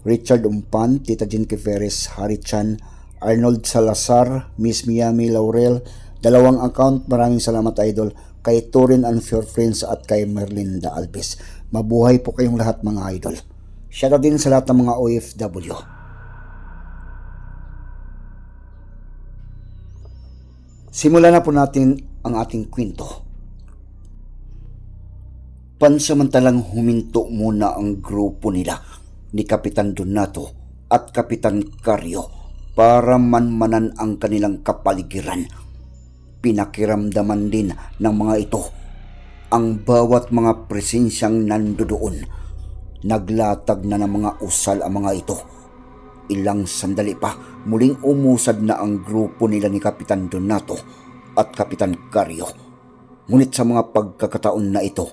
Richard Umpan, Tita Jean Kiferes, Harry Chan, Arnold Salazar, Miss Miami Laurel, dalawang account, maraming salamat idol, kay Torin and Your Friends at kay Merlinda Alves. Mabuhay po kayong lahat mga idol. Shoutout din sa lahat ng mga OFW. Simulan na po natin ang ating kwento. Pansamantalang huminto muna ang grupo nila ni Kapitan Donato at Kapitan Carrio para manmanan ang kanilang kapaligiran. Pinakiramdaman din ng mga ito ang bawat mga presensyang nandoon. Naglatag na ng mga usal ang mga ito. Ilang sandali pa, muling umusad na ang grupo nila ni Kapitan Donato at Kapitan Carrio. Ngunit sa mga pagkakataon na ito,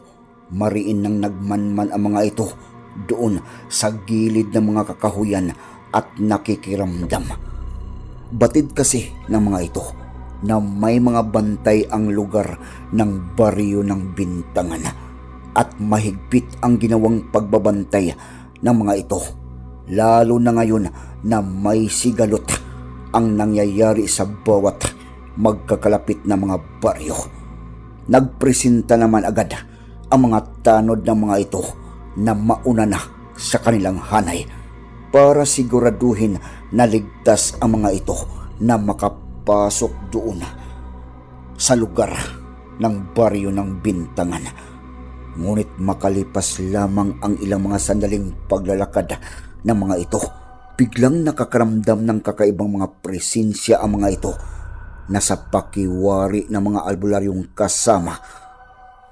mariin nang nagmanman ang mga ito doon sa gilid ng mga kakahuyan at nakikiramdam. Batid kasi ng mga ito na may mga bantay ang lugar ng baryo ng bintangan at mahigpit ang ginawang pagbabantay ng mga ito lalo na ngayon na may sigalot ang nangyayari sa bawat magkakalapit na mga baryo. Nagpresenta naman agad ang mga tanod ng mga ito na mauna na sa kanilang hanay para siguraduhin na ligtas ang mga ito na makapasok doon sa lugar ng baryo ng bintangan. Ngunit makalipas lamang ang ilang mga sandaling paglalakad ng mga ito, biglang nakakaramdam ng kakaibang mga presensya ang mga ito na sa pakiwari ng mga albularyong kasama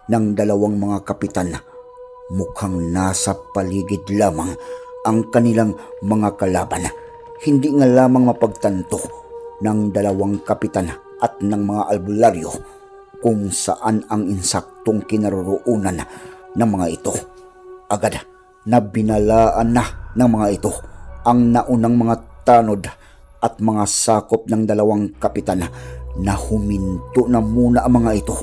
ng dalawang mga kapitan mukhang nasa paligid lamang ang kanilang mga kalaban. Hindi nga lamang mapagtanto ng dalawang kapitan at ng mga albularyo kung saan ang insaktong kinaroroonan ng mga ito. Agad na binalaan na ng mga ito ang naunang mga tanod at mga sakop ng dalawang kapitan na huminto na muna ang mga ito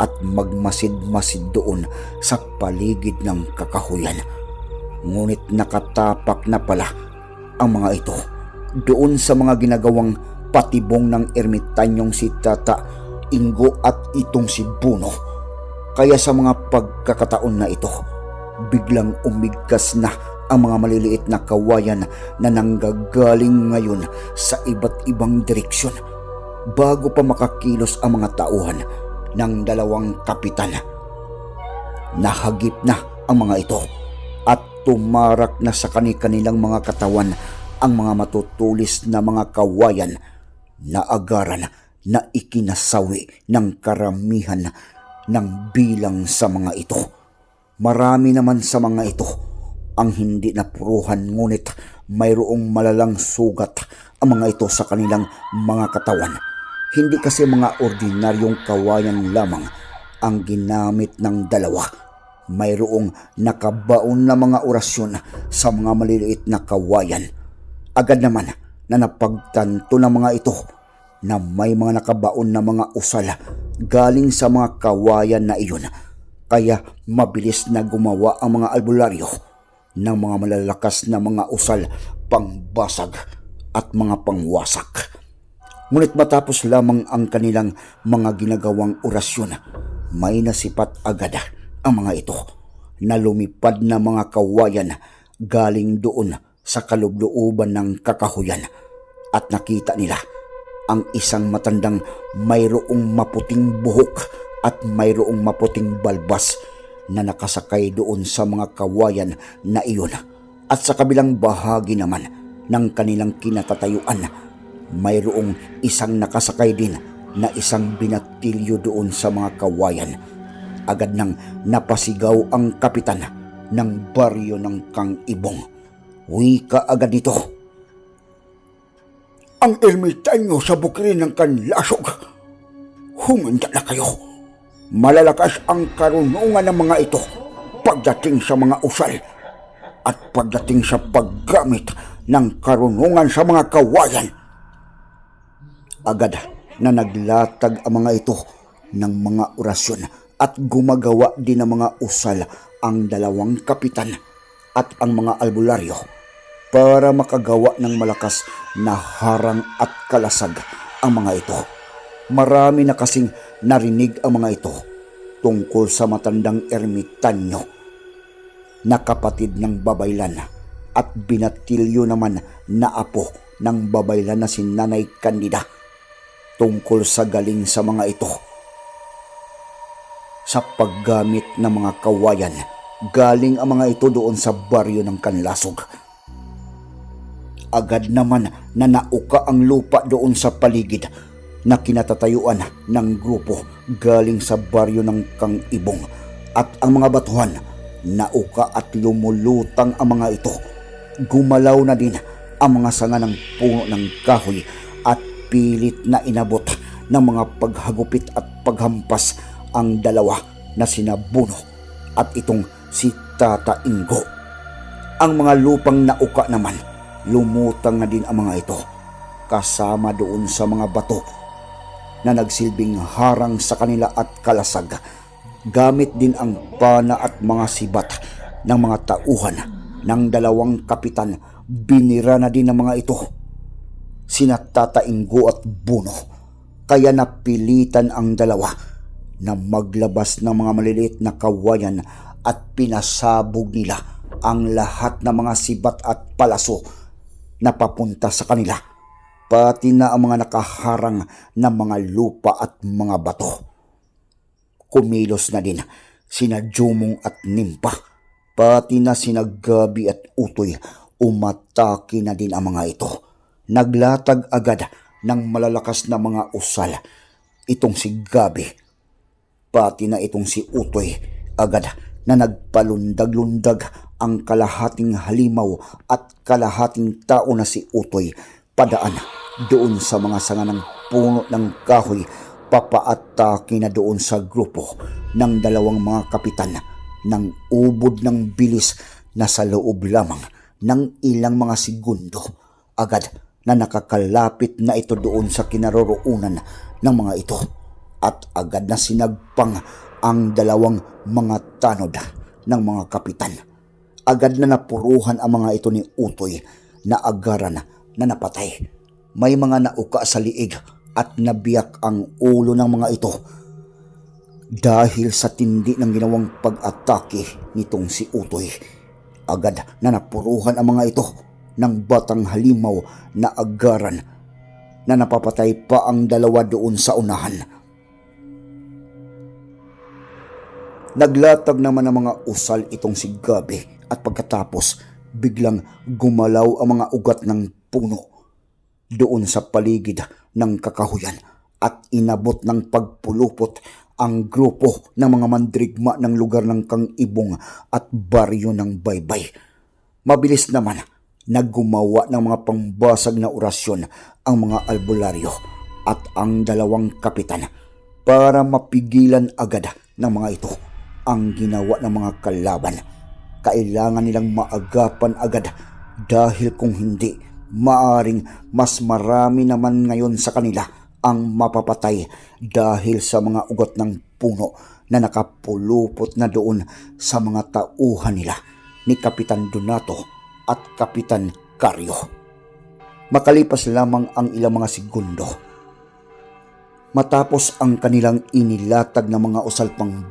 at magmasid-masid doon sa paligid ng kakahuyan. Ngunit nakatapak na pala ang mga ito doon sa mga ginagawang patibong ng ermitanyong si Tata Ingo at itong si Buno. Kaya sa mga pagkakataon na ito, biglang umigkas na ang mga maliliit na kawayan na nanggagaling ngayon sa iba't ibang direksyon bago pa makakilos ang mga tauhan ng dalawang kapitan. Nahagip na ang mga ito at tumarak na sa kanilang mga katawan ang mga matutulis na mga kawayan na agaran na ikinasawi ng karamihan ng bilang sa mga ito. Marami naman sa mga ito ang hindi napuruhan ngunit mayroong malalang sugat ang mga ito sa kanilang mga katawan. Hindi kasi mga ordinaryong kawayan lamang ang ginamit ng dalawa. Mayroong nakabaon na mga orasyon sa mga maliliit na kawayan. Agad naman na napagtanto ng mga ito na may mga nakabaon na mga usal galing sa mga kawayan na iyon. Kaya mabilis na gumawa ang mga albularyo ng mga malalakas na mga usal pangbasag at mga pangwasak. Ngunit matapos lamang ang kanilang mga ginagawang orasyon, may nasipat agad ang mga ito na lumipad na mga kawayan galing doon sa kalublooban ng kakahuyan at nakita nila ang isang matandang mayroong maputing buhok at mayroong maputing balbas na nakasakay doon sa mga kawayan na iyon. At sa kabilang bahagi naman ng kanilang kinatatayuan, mayroong isang nakasakay din na isang binatilyo doon sa mga kawayan. Agad nang napasigaw ang kapitan ng baryo ng Kang Ibong. Wika agad nito ang ermitanyo sa bukirin ng kanlasog. Humanda na kayo. Malalakas ang karunungan ng mga ito pagdating sa mga usal at pagdating sa paggamit ng karunungan sa mga kawayan. Agad na naglatag ang mga ito ng mga orasyon at gumagawa din ng mga usal ang dalawang kapitan at ang mga albularyo para makagawa ng malakas na harang at kalasag ang mga ito. Marami na kasing narinig ang mga ito tungkol sa matandang ermitanyo na kapatid ng babaylan at binatilyo naman na apo ng babaylan na si Nanay Candida tungkol sa galing sa mga ito. Sa paggamit ng mga kawayan, galing ang mga ito doon sa baryo ng Kanlasog. Agad naman na nauka ang lupa doon sa paligid na kinatatayuan ng grupo galing sa baryo ng Kang Ibong at ang mga batuhan nauka at lumulutang ang mga ito. Gumalaw na din ang mga sanga ng puno ng kahoy pilit na inabot ng mga paghagupit at paghampas ang dalawa na sina Buno at itong si Tata Ingo. Ang mga lupang nauka naman, lumutang na din ang mga ito kasama doon sa mga bato na nagsilbing harang sa kanila at kalasag. Gamit din ang pana at mga sibat ng mga tauhan ng dalawang kapitan. Binira na din ng mga ito. Sina Tata at Buno. Kaya napilitan ang dalawa na maglabas ng mga maliliit na kawayan at pinasabog nila ang lahat ng mga sibat at palaso na papunta sa kanila pati na ang mga nakaharang na mga lupa at mga bato. Kumilos na din sina Jumong at Nimpa, pati na sina Gabi at Utoy, umatake na din ang mga ito. Naglatag agad ng malalakas na mga usal. Itong si Gabi, pati na itong si Utoy, agad na nagpalundag-lundag ang kalahating halimaw at kalahating tao na si Utoy padaan doon sa mga sanga ng puno ng kahoy papaatake na doon sa grupo ng dalawang mga kapitan ng ubod ng bilis na sa loob lamang ng ilang mga segundo agad na nakakalapit na ito doon sa kinaroroonan ng mga ito at agad na sinagpang ang dalawang mga tanod ng mga kapitan. Agad na napuruhan ang mga ito ni Utoy na agaran na napatay. May mga nauka sa liig at nabiyak ang ulo ng mga ito dahil sa tindi ng ginawang pag-atake nitong si Utoy. Agad na napuruhan ang mga ito ng batang halimaw na agaran na napapatay pa ang dalawa doon sa unahan. Naglatag naman ng mga usal itong si Gabi at pagkatapos biglang gumalaw ang mga ugat ng puno doon sa paligid ng kakahuyan at inabot ng pagpulupot ang grupo ng mga mandrigma ng lugar ng Kang Ibong at baryo ng Baybay. Mabilis naman na gumawa ng mga pangbasag na orasyon ang mga albularyo at ang dalawang kapitan para mapigilan agad ng mga ito ang ginawa ng mga kalaban. Kailangan nilang maagapan agad dahil kung hindi, maaring mas marami naman ngayon sa kanila ang mapapatay dahil sa mga ugat ng puno na nakapulupot na doon sa mga tauhan nila ni Kapitan Donato at Kapitan Carlo. Makalipas lamang ang ilang mga segundo, matapos ang kanilang inilatag na mga usal pang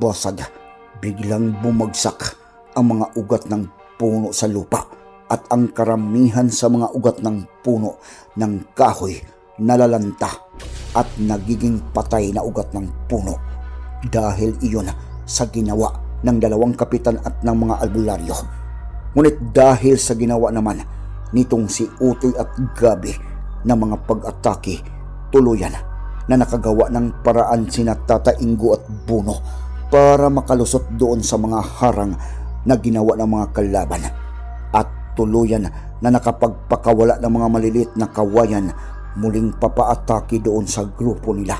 biglang bumagsak ang mga ugat ng puno sa lupa at ang karamihan sa mga ugat ng puno ng kahoy nalalanta at nagiging patay na ugat ng puno dahil iyon sa ginawa ng dalawang kapitan at ng mga albularyo. Ngunit dahil sa ginawa naman nitong si Utoy at Gabi ng mga pag-atake, tuluyan na nakagawa ng paraan sina Tata Ingo at Buno para makalusot doon sa mga harang na ginawa ng mga kalaban at tuluyan na nakapagpakawala ng mga maliliit na kawayan muling papaatake doon sa grupo nila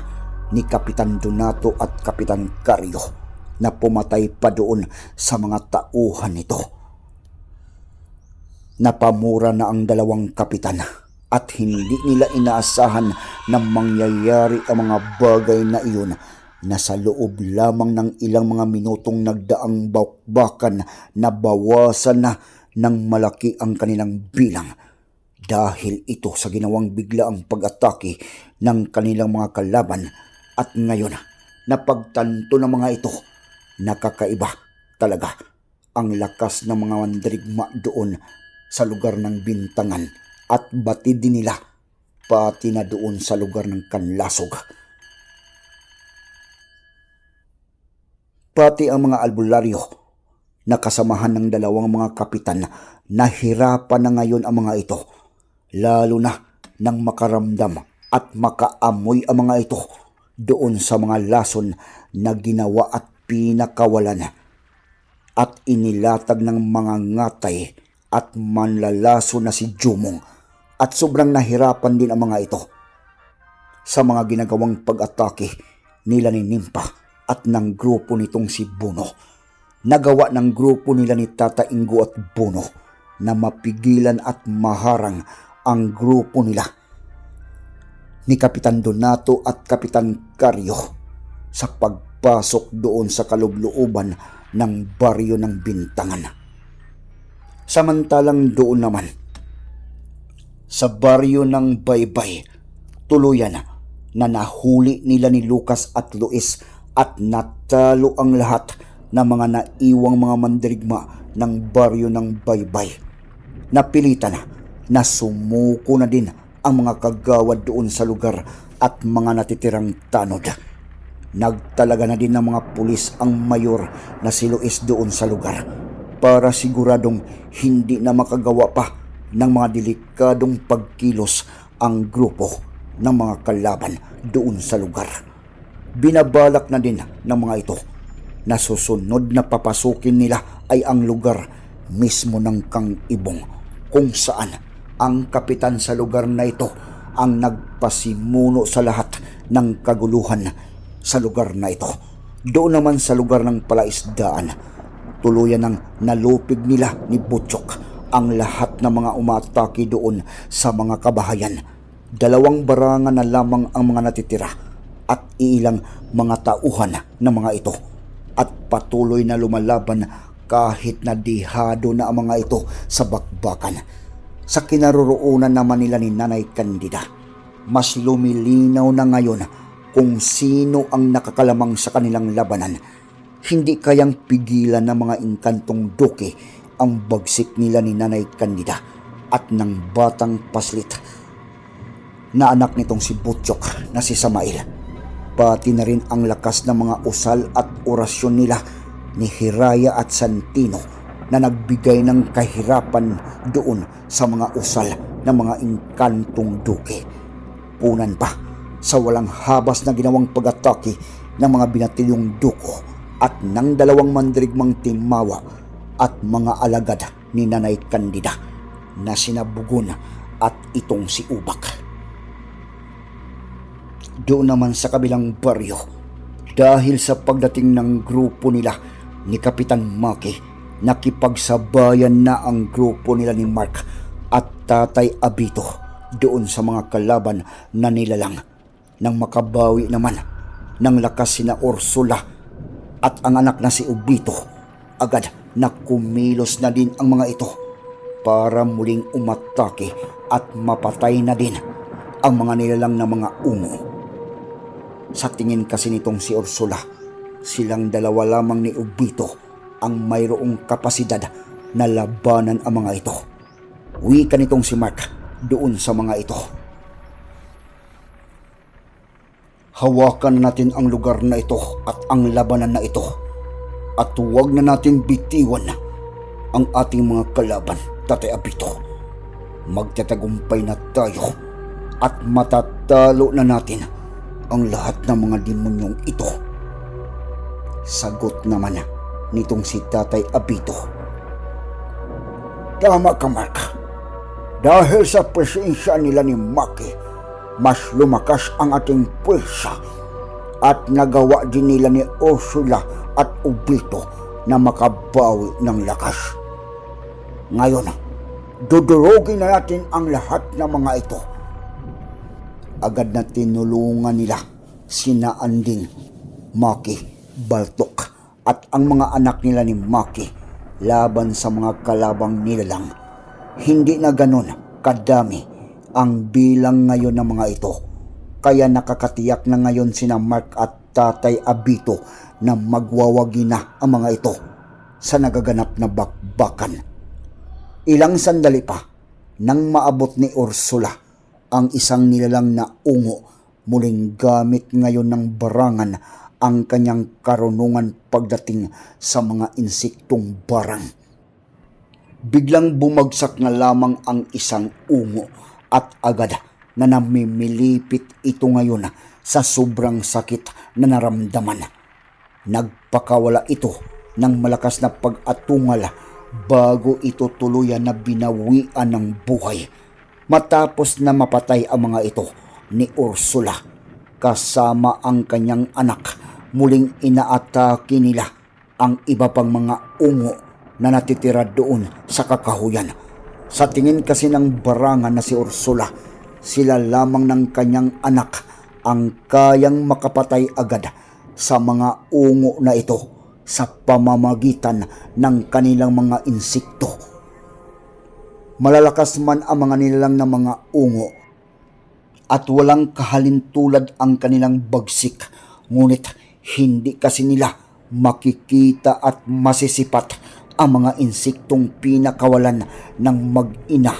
ni Kapitan Donato at Kapitan Carlo na pumatay pa doon sa mga tauhan nito. Napamura na ang dalawang kapitan at hindi nila inaasahan na mangyayari ang mga bagay na iyon na sa loob lamang ng ilang mga minutong nagdaang bakbakan na bawasan na ng malaki ang kanilang bilang. Dahil ito sa ginawang biglaang pag-atake ng kanilang mga kalaban at ngayon napagtanto ng mga ito. Nakakaiba talaga ang lakas ng mga mandirigma doon sa lugar ng bintangan at batid din nila pati na doon sa lugar ng kanlasog. Pati ang mga albularyo na kasamahan ng dalawang mga kapitan nahirapan na ngayon ang mga ito lalo na nang makaramdam at makaamoy ang mga ito doon sa mga lason na ginawa at pinakawalan at inilatag ng mga ngatay at manlalaso na si Jumong at sobrang nahirapan din ang mga ito sa mga ginagawang pag-atake nila ni Nimpa at ng grupo nitong si Buno. Nagawa ng grupo nila ni Tata Ingo at Buno na mapigilan at maharang ang grupo nila ni Kapitan Donato at Kapitan Carlo sa pagpasok doon sa kalublooban ng baryo ng Bintangan. Samantalang doon naman, sa baryo ng Baybay, tuluyan na nahuli nila ni Lucas at Luis at natalo ang lahat ng mga naiwang mga mandirigma ng baryo ng Baybay. Napilitan na sumuko na din ang mga kagawad doon sa lugar at mga natitirang tanod. Nagtalaga na din ng mga pulis ang mayor na si Luis doon sa lugar para siguradong hindi na makagawa pa ng mga delikadong pagkilos ang grupo ng mga kalaban doon sa lugar. Binabalak na din ng mga ito na susunod na papasukin nila ay ang lugar mismo ng Kang Ibong kung saan ang kapitan sa lugar na ito ang nagpasimuno sa lahat ng kaguluhan sa lugar na ito. Doon naman sa lugar ng palaisdaan, tuluyan ng nalupig nila ni Butchok ang lahat ng mga umatake doon sa mga kabahayan. Dalawang barangan na lamang ang mga natitira at ilang mga tauhan ng mga ito at patuloy na lumalaban kahit na dihado na ang mga ito sa bakbakan. Sa kinaroroonan naman nila ni Nanay Candida, mas lumilinaw na ngayon kung sino ang nakakalamang sa kanilang labanan. Hindi kayang pigilan ng mga inkantong duke ang bagsik nila ni Nanay Candida at ng batang paslit na anak nitong si Butchok na si Samail. Pati na rin ang lakas ng mga usal at orasyon nila ni Hiraya at Santino na nagbigay ng kahirapan doon sa mga usal ng mga inkantong duke. Punan pa sa walang habas na ginawang pag-atake ng mga binatilyong duko at ng dalawang mandirigmang timawa at mga alagad ni Nanay Candida na sinabugon at itong si Ubak. Doon naman sa kabilang baryo, dahil sa pagdating ng grupo nila ni Kapitan Maki, nakipagsabayan na ang grupo nila ni Mark at Tatay Abito doon sa mga kalaban na nilalang nang makabawi naman ng lakas sina Ursula at ang anak na si Ubito agad na kumilos na din ang mga ito para muling umatake at mapatay na din ang mga nilalang na mga ungo. Sa tingin kasi nitong si Ursula, silang dalawa lamang ni Ubito ang mayroong kapasidad na labanan ang mga ito. Wika nitong si Mark doon sa mga ito. Hawakan natin ang lugar na ito at ang labanan na ito. At huwag na natin bitiwan ang ating mga kalaban, Tatay Abito. Magtatagumpay na tayo at matatalo na natin ang lahat ng mga demonyong ito. Sagot naman nitong si Tatay Abito. Tama ka, Mark. Dahil sa presensya nila ni Maki, mas lumakas ang ating pwersa at nagawa din nila ni Ursula at Ubito na makabawi ng lakas. Ngayon, dudurugin na natin ang lahat ng mga ito. Agad na tinulungan nila sina Anding, Maki, Baltok at ang mga anak nila ni Maki laban sa mga kalabang nilalang. Hindi na ganon kadami ang bilang ngayon ng mga ito. Kaya nakakatiyak na ngayon sina Mark at Tatay Abito na magwawagi na ang mga ito sa nagaganap na bakbakan. Ilang sandali pa nang maabot ni Ursula ang isang nilalang na ungo muling gamit ngayon ng barangan ang kanyang karunungan pagdating sa mga insektong barang. Biglang bumagsak na lamang ang isang ungo at agad na namimilipit ito ngayon sa sobrang sakit na naramdaman. Nagpakawala ito ng malakas na pag-atungal bago ito tuluyan na binawian ng buhay. Matapos na mapatay ang mga ito ni Ursula kasama ang kanyang anak, muling inaatake nila ang iba pang mga ungo na natitira doon sa kakahuyan. Sa tingin kasi ng barangan na si Ursula, sila lamang ng kanyang anak ang kayang makapatay agad sa mga ungo na ito sa pamamagitan ng kanilang mga insekto. Malalakas man ang mga nilalang na mga ungo at walang kahalintulad ang kanilang bagsik, ngunit hindi kasi nila makikita at masisipat ang mga insektong pinakawalan ng mag-ina.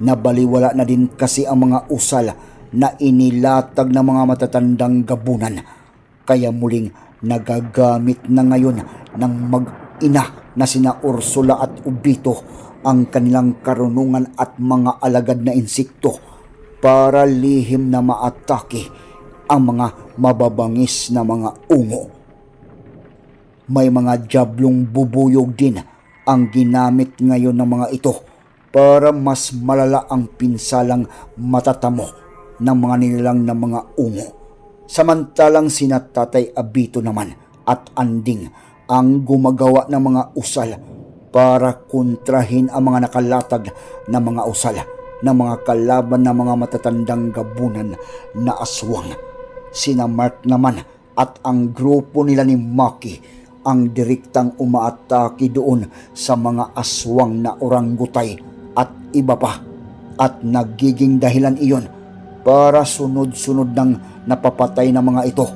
Nabaliwala na din kasi ang mga usal na inilatag ng mga matatandang gabunan. Kaya muling nagagamit na ngayon ng mag-ina na sina Ursula at Ubito ang kanilang karunungan at mga alagad na insekto para lihim na maatake ang mga mababangis na mga ungo. May mga jablong bubuyog din ang ginamit ngayon ng mga ito para mas malala ang pinsalang matatamo ng mga nilalang na mga ungo. Samantalang sina Tatay Abito naman at Anding ang gumagawa ng mga usal para kontrahin ang mga nakalatag na mga usal ng mga kalaban ng mga matatandang gabunan na aswang. Sina Mark naman at ang grupo nila ni Maki ang direktang umaatake doon sa mga aswang na orangutay at iba pa at nagiging dahilan iyon para sunod-sunod ng napapatay ng mga ito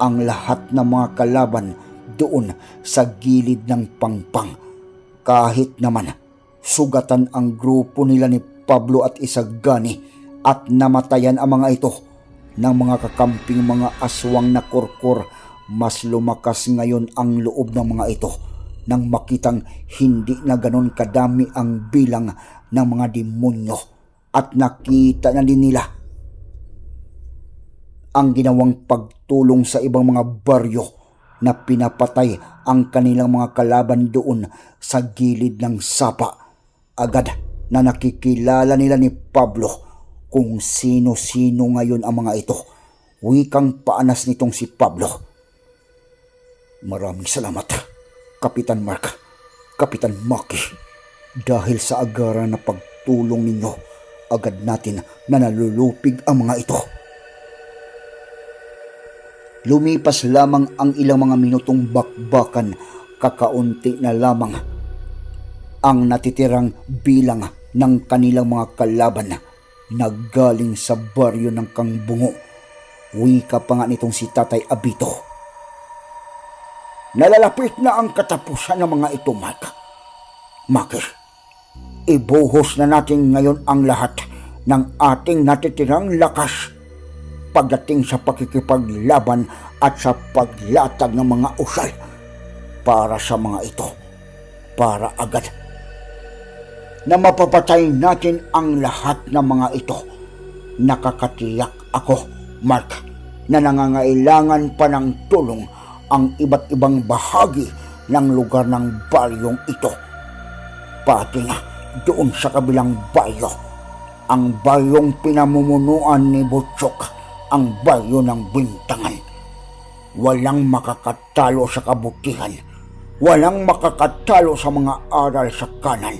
ang lahat ng mga kalaban doon sa gilid ng pangpang. Kahit naman sugatan ang grupo nila ni Pablo at Isagani at namatayan ang mga ito ng mga kakamping mga aswang na kurkur mas lumakas ngayon ang loob ng mga ito nang makitang hindi na ganon kadami ang bilang ng mga demonyo at nakita na din nila ang ginawang pagtulong sa ibang mga baryo na pinapatay ang kanilang mga kalaban doon sa gilid ng sapa. Agad na nakikilala nila ni Pablo kung sino-sino ngayon ang mga ito. Wikang paanas nitong si Pablo. Maraming salamat, Kapitan Mark, Kapitan Maki. Dahil sa agara na pagtulong ninyo, agad natin na nalulupig ang mga ito. Lumipas lamang ang ilang mga minutong bakbakan, kakaunti na lamang ang natitirang bilang ng kanilang mga kalaban na galing sa baryo ng Kangbungo. Wika pa nga nitong si Tatay Abito. Nalalapit na ang katapusan ng mga ito, Mark. Maki, ibuhos na natin ngayon ang lahat ng ating natitirang lakas pagdating sa pakikipaglaban at sa paglatag ng mga usal para sa mga ito. Para agad na mapapatay natin ang lahat ng mga ito. Nakakatiyak ako, Mark, na nangangailangan pa ng tulong ang iba't ibang bahagi ng lugar ng baryong ito. Pati na doon sa kabilang baryo ang baryong pinamumunuan ni Butchok, ang baryo ng bintangan. Walang makakatalo sa kabutihan. Walang makakatalo sa mga aral sa kanan.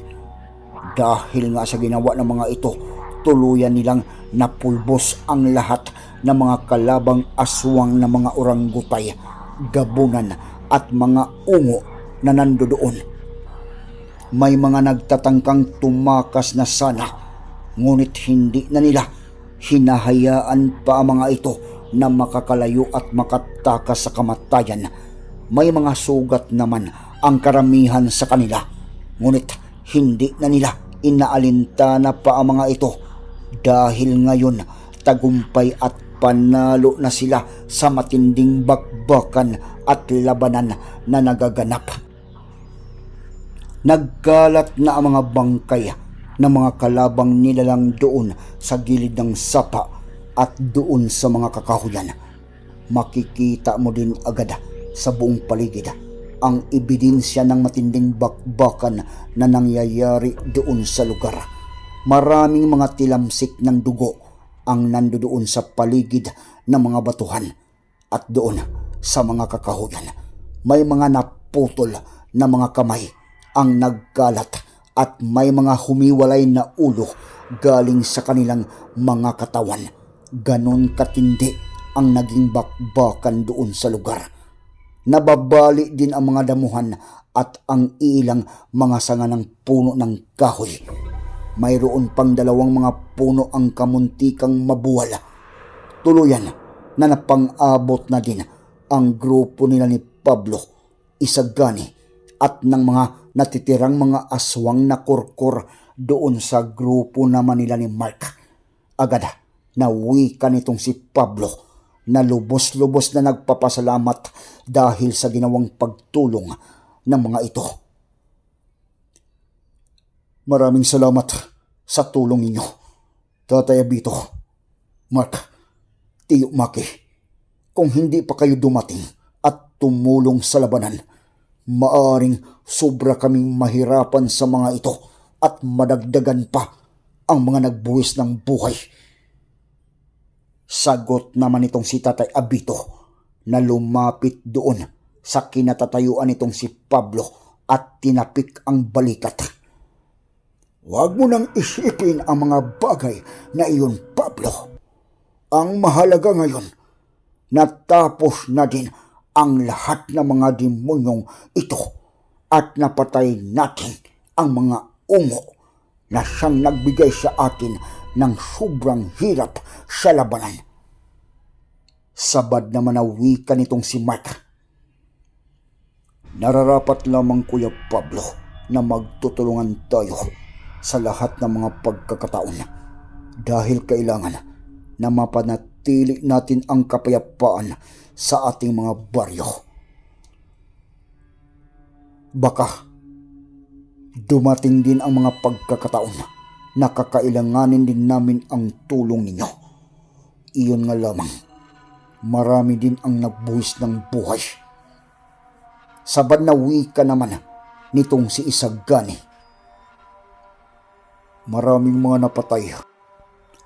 Dahil nga sa ginawa ng mga ito, tuluyan nilang napulbos ang lahat ng mga kalabang aswang na mga orangutay, gabunan at mga ungo na nandoon. May mga nagtatangkang tumakas na sana, ngunit hindi na nila hinahayaan pa ang mga ito na makakalayo at makatakas sa kamatayan. May mga sugat naman ang karamihan sa kanila, ngunit hindi na nila inaalintana pa ang mga ito dahil ngayon tagumpay at panalo na sila sa matinding bakbakan at labanan na nagaganap. Nagkalat na ang mga bangkay ng mga kalabang nilalang doon sa gilid ng sapa at doon sa mga kakahuyan. Makikita mo din agad sa buong paligid ang ebidensya ng matinding bakbakan na nangyayari doon sa lugar. Maraming mga tilamsik ng dugo ang nandoon sa paligid ng mga batuhan at doon sa mga kakahuyan. May mga naputol na mga kamay ang nagkalat at may mga humiwalay na ulo galing sa kanilang mga katawan. Ganon katindi ang naging bakbakan doon sa lugar. Nababali din ang mga damuhan at ang ilang mga sanga ng puno ng kahoy. Mayroon pang dalawang mga puno ang kamuntikang mabuwal. Tuluyan na napang-abot na din ang grupo nila ni Pablo, Isagani at ng mga natitirang mga aswang na kurkur doon sa grupo naman nila ni Mark. Agad na wika nitong si Pablo na lubos-lubos na nagpapasalamat dahil sa ginawang pagtulong ng mga ito. Maraming salamat sa tulong ninyo. Tatay Abito, Mark, Tiyo Maki, kung hindi pa kayo dumating at tumulong sa labanan, maaring sobra kaming mahirapan sa mga ito at madagdagan pa ang mga nagbuwis ng buhay. Sagot naman itong si Tatay Abito na lumapit doon sa kinatatayuan nitong si Pablo at tinapik ang balikat. Huwag mo nang isipin ang mga bagay na iyon, Pablo. Ang mahalaga ngayon, natapos na din ang lahat ng mga demonyong ito at napatay natin ang mga ungo na siyang nagbigay sa atin ng sobrang hirap sa labanan. Sabad naman na wika nitong si Mark. Nararapat lamang Kuya Pablo na magtutulungan tayo sa lahat ng mga pagkakataon dahil kailangan na mapanatili natin ang kapayapaan sa ating mga baryo. Baka dumating din ang mga pagkakataon na kakailanganin din namin ang tulong ninyo. Iyon nga lamang, marami din ang nagbuhis ng buhay. Sabad na wika naman nitong si Isagani. Maraming mga napatay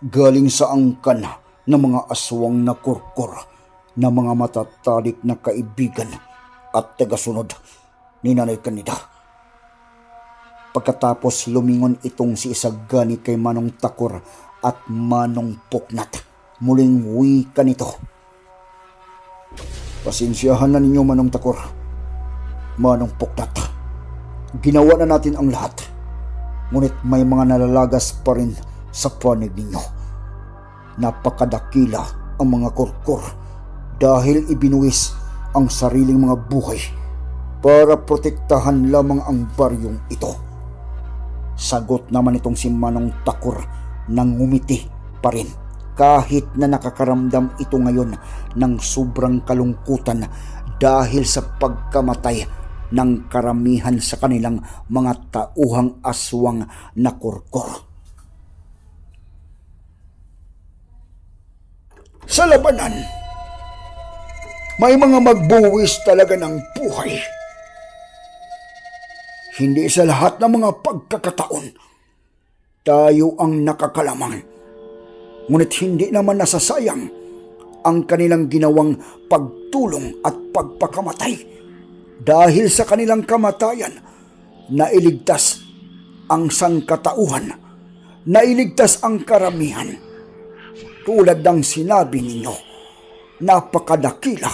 galing sa angkan ng mga aswang na kurkur na mga matatalik na kaibigan at tagasunod ni Nanay Kanida. Pagkatapos lumingon itong si Isagani kay Manong Takor at Manong Puknat. Muling wika nito. Pasensyahan na ninyo Manong Takor. Manong Puknat. Ginawa na natin ang lahat. Ngunit may mga nalalagas pa rin sa panig ninyo. Napakadakila ang mga kurkur dahil ibinuwis ang sariling mga buhay para protektahan lamang ang baryong ito. Sagot naman itong si Manong Takor nang ngumiti pa rin kahit na nakakaramdam ito ngayon ng sobrang kalungkutan dahil sa pagkamatay ng karamihan sa kanilang mga tauhang aswang na kurkur. Sa labanan, may mga magbuwis talaga ng buhay. Hindi sa lahat ng mga pagkakataon. tayo ang nakakalamang. Ngunit hindi naman nasasayang ang kanilang ginawang pagtulong at pagpakamatay. Dahil sa kanilang kamatayan, nailigtas ang sangkatauhan, nailigtas ang karamihan. Tulad ng sinabi ninyo, napakadakila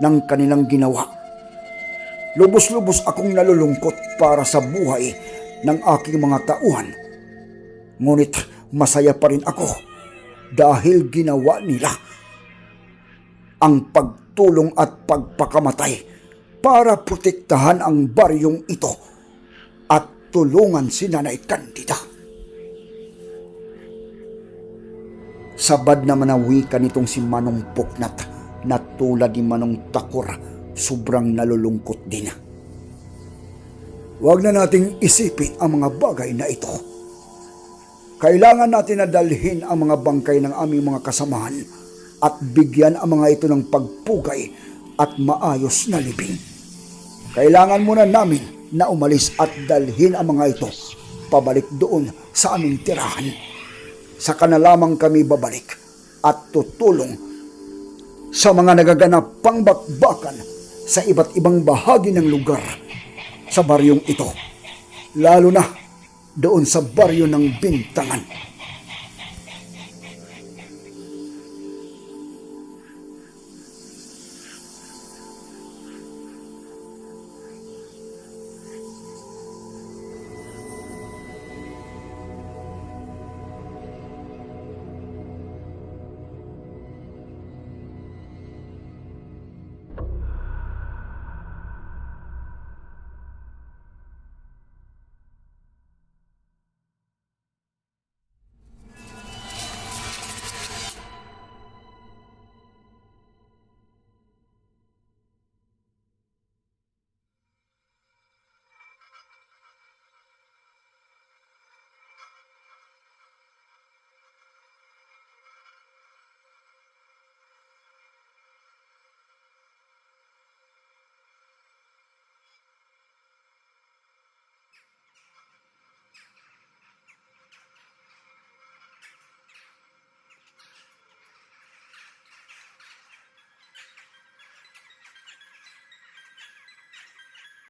ng kanilang ginawa. Lubos-lubos akong nalulungkot para sa buhay ng aking mga tauhan. Ngunit masaya pa rin ako dahil ginawa nila ang pagtulong at pagpakamatay para protektahan ang baryong ito at tulungan si Nanay Candida. Sabad na manawi ka nitong si Manong Puknat na tulad ni Manong Takor, sobrang nalulungkot din. Huwag na nating isipin ang mga bagay na ito. Kailangan natin na dalhin ang mga bangkay ng aming mga kasamahan at bigyan ang mga ito ng pagpugay at maayos na libing. Kailangan muna namin na umalis at dalhin ang mga ito pabalik doon sa aming tirahan. Saka na lamang kami babalik at tutulong sa mga nagaganap pang bakbakan sa iba't ibang bahagi ng lugar sa baryong ito. Lalo na doon sa baryo ng Bintangan.